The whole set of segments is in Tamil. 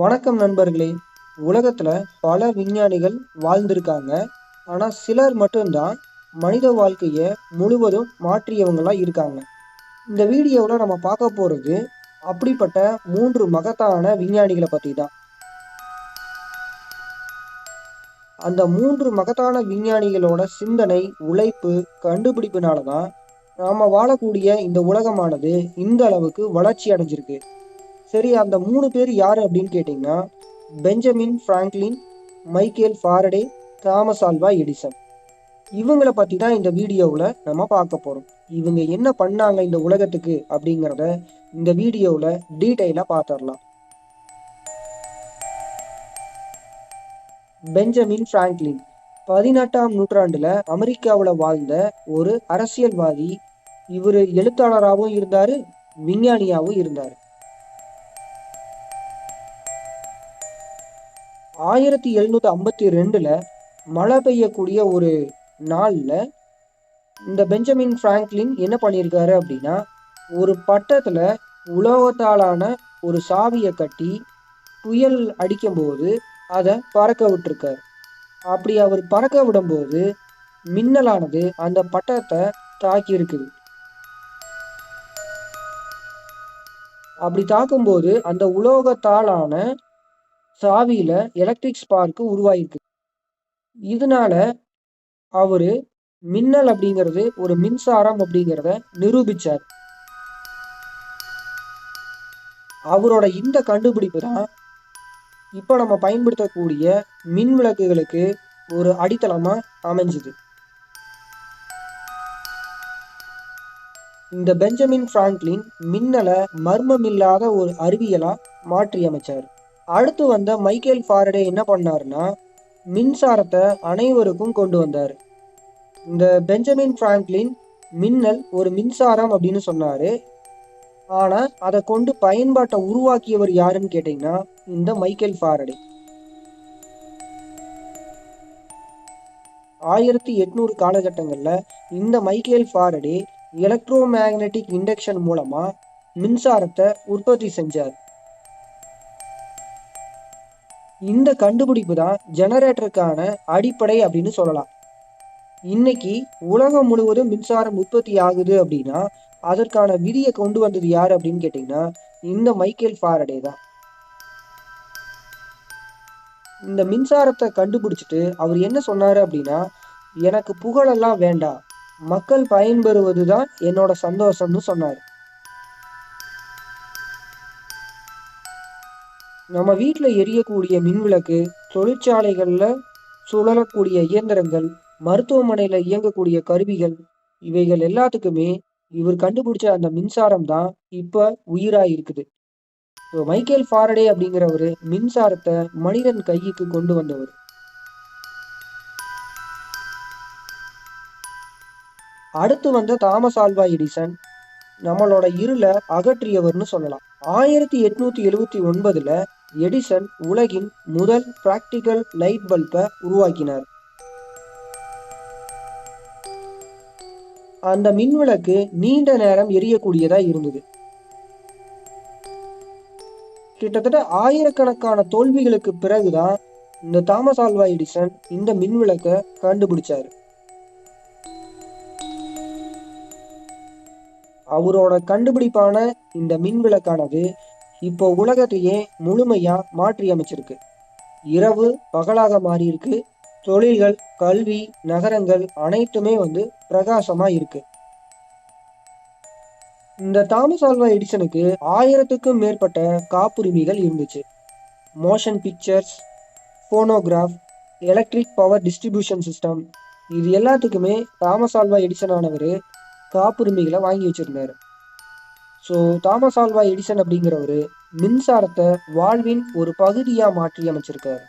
வணக்கம் நண்பர்களே. உலகத்துல பல விஞ்ஞானிகள் வாழ்ந்திருக்காங்க. ஆனா சிலர் மட்டும்தான் மனித வாழ்க்கையை முழுவதும் மாற்றியவங்களா இருக்காங்க. இந்த வீடியோவில் நம்ம பார்க்க போறது அப்படிப்பட்ட மூன்று மகத்தான விஞ்ஞானிகளை பத்தி தான் அந்த மூன்று மகத்தான விஞ்ஞானிகளோட சிந்தனை உழைப்பு கண்டுபிடிப்பினால தான் நாம வாழக்கூடிய இந்த உலகமானது இந்த அளவுக்கு வளர்ச்சி அடைஞ்சிருக்கு. சரி அந்த மூணு பேர் யார் அப்படின்னு கேட்டிங்கன்னா Benjamin Franklin Michael Faraday Thomas Alva Edison. இவங்கள பற்றி தான் இந்த வீடியோவில் நம்ம பார்க்க போகிறோம் இவங்க என்ன பண்ணாங்க இந்த உலகத்துக்கு அப்படிங்கிறத இந்த வீடியோவில் டீட்டெயிலாக பார்த்துடலாம் பெஞ்சமின் ஃப்ராங்க்லின் பதினெட்டாம் நூற்றாண்டில் அமெரிக்காவில் வாழ்ந்த ஒரு அரசியல்வாதி. இவர் எழுத்தாளராகவும் இருந்தார் விஞ்ஞானியாகவும் இருந்தார். ஆயிரத்தி எழுநூத்தி ஐம்பத்தி ரெண்டுல மழை பெய்யக்கூடிய ஒரு நாள்ல இந்த பெஞ்சமின் பிராங்க்லின் என்ன பண்ணியிருக்காரு அப்படின்னா ஒரு பட்டத்துல உலோகத்தாலான ஒரு சாவியை கட்டி புயல் அடிக்கும்போது அதை பறக்க விட்டுருக்கார். அப்படி அவர் பறக்க விடும்போது மின்னலானது அந்த பட்டத்தை தாக்கி இருக்குது அப்படி தாக்கும்போது அந்த உலோகத்தாலான சாவியில எலக்ட்ரிக் ஸ்பார்க்கு உருவாயிருக்கு. இதனால அவரு மின்னல் அப்படிங்கிறது ஒரு மின்சாரம் அப்படிங்கிறத நிரூபிச்சார். அவரோட இந்த கண்டுபிடிப்பு தான் இப்போ நம்ம பயன்படுத்தக்கூடிய மின் விளக்குகளுக்கு ஒரு அடித்தளமாக அமைஞ்சுது. இந்த பெஞ்சமின் பிராங்க்லின் மின்னலை மர்மமில்லாத ஒரு அறிவியலா மாற்றி அமைச்சார் அடுத்து வந்த மைக்கேல் ஃபாரடே என்ன பண்ணாருன்னா மின்சாரத்தை அனைவருக்கும் கொண்டு வந்தார். இந்த பெஞ்சமின் ஃப்ராங்க்லின் மின்னல் ஒரு மின்சாரம் அப்படின்னு சொன்னாரு. ஆனால் அதை கொண்டு பயன்பாட்டை உருவாக்கியவர் யாருன்னு கேட்டிங்கன்னா இந்த மைக்கேல் ஃபாரடே. ஆயிரத்தி எட்நூறு காலகட்டங்களில் இந்த Michael Faraday electromagnetic induction மூலமாக மின்சாரத்தை உற்பத்தி செஞ்சார். இந்த கண்டுபிடிப்பு தான் ஜெனரேட்டருக்கான அடிப்படை அப்படின்னு சொல்லலாம். இன்னைக்கு உலகம் முழுவதும் மின்சாரம் உற்பத்தி ஆகுது அப்படின்னா அதற்கான விதியை கொண்டு வந்தது யார் அப்படின்னு கேட்டிங்கன்னா இந்த மைக்கேல் ஃபாரடே தான். இந்த மின்சாரத்தை கண்டுபிடிச்சிட்டு அவர் என்ன சொன்னார் அப்படின்னா எனக்கு புகழெல்லாம் வேண்டாம். மக்கள் பயன்பெறுவது தான் என்னோட சந்தோஷம்னு சொன்னார். நம்ம வீட்டில் எரியக்கூடிய மின்விளக்கு தொழிற்சாலைகளில் சுழலக்கூடிய இயந்திரங்கள் மருத்துவமனையில் இயங்கக்கூடிய கருவிகள் இவைகள் எல்லாத்துக்குமே இவர் கண்டுபிடிச்ச அந்த மின்சாரம் தான் இப்போ உயிராக இருக்குது மைக்கேல் ஃபாரடே அப்படிங்கிறவரு மின்சாரத்தை மனிதன் கைக்கு கொண்டு வந்தவர். அடுத்து வந்த தாமஸ் ஆல்வா எடிசன் நம்மளோட இருளை அகற்றியவர்னு சொல்லலாம். ஆயிரத்தி எட்நூத்தி எழுவத்தி ஒன்பதுல எடிசன் உலகின் முதல் பிராக்டிக்கல் லைட் பல்பை உருவாக்கினார். அந்த மின்விளக்கு நீண்ட நேரம் எரியக்கூடியதா இருந்தது. கிட்டத்தட்ட ஆயிரக்கணக்கான தோல்விகளுக்கு பிறகுதான் இந்த தாமஸ் ஆல்வா எடிசன் இந்த மின்விளக்க கண்டுபிடிச்சாரு. அவரோட கண்டுபிடிப்பான இந்த மின்விளக்கானது இப்போ உலகத்தையே முழுமையா மாற்றி அமைச்சிருக்கு. இரவு பகலாக மாறியிருக்கு. தொழில்கள் கல்வி நகரங்கள் அனைத்துமே வந்து பிரகாசமா இருக்கு. இந்த தாமஸ் ஆல்வா எடிசனுக்கு ஆயிரத்துக்கும் மேற்பட்ட காப்புரிமைகள் இருந்துச்சு. Motion pictures phonograph electric power distribution system. இது எல்லாத்துக்குமே தாமஸ் ஆல்வா எடிசன் ஆனவர் காப்புரிமைகளை வாங்கி வச்சிருந்தாரு. ஸோ தாமஸ் ஆல்வா எடிசன் அப்படிங்கிறவர் மின்சாரத்தை வாழ்வின் ஒரு பகுதியாக மாற்றி அமைச்சிருக்காரு.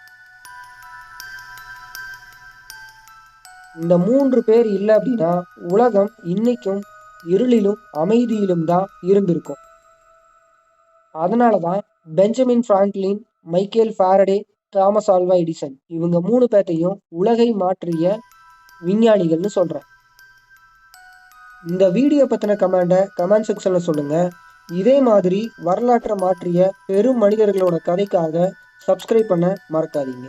இந்த மூன்று பேர் இல்லை அப்படின்னா உலகம் இன்னைக்கும் இருளிலும் அமைதியிலும் தான் இருந்திருக்கும். அதனால தான் Benjamin Franklin Michael Faraday Thomas Alva Edison இவங்க மூணு பேர்த்தையும் உலகை மாற்றிய விஞ்ஞானிகள்னு சொல்கிறேன் இந்த வீடியோ பற்றின கமெண்டை கமெண்ட் செக்ஷனில் சொல்லுங்க. இதே மாதிரி வரலாற்றை மாற்றிய பெரும் மனிதர்களோட கதைக்காக சப்ஸ்கிரைப் பண்ண மறக்காதீங்க.